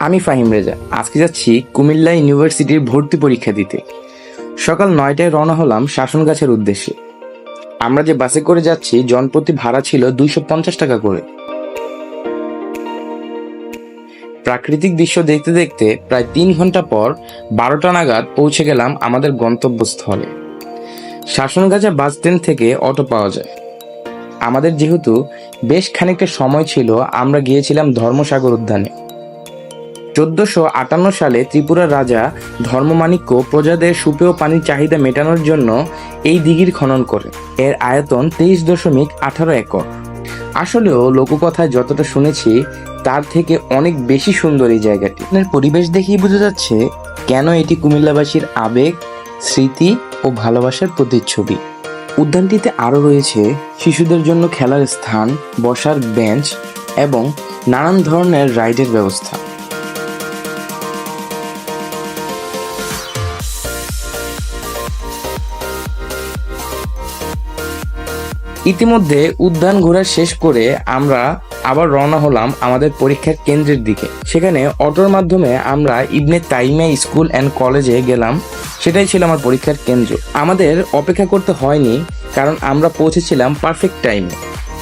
আমি ফাহিম রেজা। আজকে যাচ্ছি কুমিল্লা ইউনিভার্সিটির ভর্তি পরীক্ষা দিতে। সকাল নয়টায় রওনা হলাম শাসনগাছের উদ্দেশ্যে। আমরা যে বাসে করে যাচ্ছি, জনপ্রতি ভাড়া ছিল দুইশো পঞ্চাশ টাকা করে। প্রাকৃতিক দৃশ্য দেখতে দেখতে প্রায় তিন ঘণ্টা পর বারোটা নাগাদ পৌঁছে গেলাম আমাদের গন্তব্যস্থলে। শাসনগাছা বাস স্ট্যান্ড থেকে অটো পাওয়া যায়। আমাদের যেহেতু বেশ খানিকটা সময় ছিল, আমরা গিয়েছিলাম ধর্মসাগর উদ্যানে। চোদ্দশো আটান্ন সালে ত্রিপুরার রাজা ধর্মমাণিক্য প্রজাদের সুপেয় পানির চাহিদা মেটানোর জন্য এই দিঘির খনন করে। এর আয়তন তেইশ দশমিক আঠারো একর। আসলেও লোককথায় যতটা শুনেছি, তার থেকে অনেক বেশি সুন্দর এই জায়গাটি। এর পরিবেশ দেখেই বোঝা যাচ্ছে কেন এটি কুমিল্লাবাসীর আবেগ, স্মৃতি ও ভালোবাসার প্রতিচ্ছবি। উদ্যানটিতে আরও রয়েছে শিশুদের জন্য খেলার স্থান, বসার বেঞ্চ এবং নানান ধরনের রাইডের ব্যবস্থা। ইতিমধ্যে উদ্যান ঘোরা শেষ করে আমরা আবার রওনা হলাম আমাদের পরীক্ষার কেন্দ্রের দিকে। সেখানে অটোর মাধ্যমে আমরা ইবনে তাইমিয়া স্কুল অ্যান্ড কলেজে গেলাম। সেটাই ছিল আমার পরীক্ষার কেন্দ্র। আমাদের অপেক্ষা করতে হয়নি, কারণ আমরা পৌঁছেছিলাম পারফেক্ট টাইমে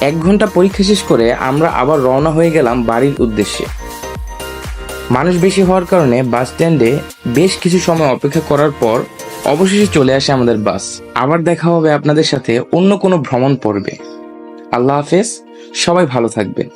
এক ঘণ্টা পরীক্ষা শেষ করে আমরা আবার রওনা হয়ে গেলাম বাড়ির উদ্দেশ্যে। মানুষ বেশি হওয়ার কারণে বাস স্ট্যান্ডে বেশ কিছু সময় অপেক্ষা করার পর অবশেষে চলে আসে আমাদের বাস। আবার দেখা হবে আপনাদের সাথে অন্য কোনো ভ্রমণ পর্বে। আল্লাহ হাফেজ, সবাই ভালো থাকবেন।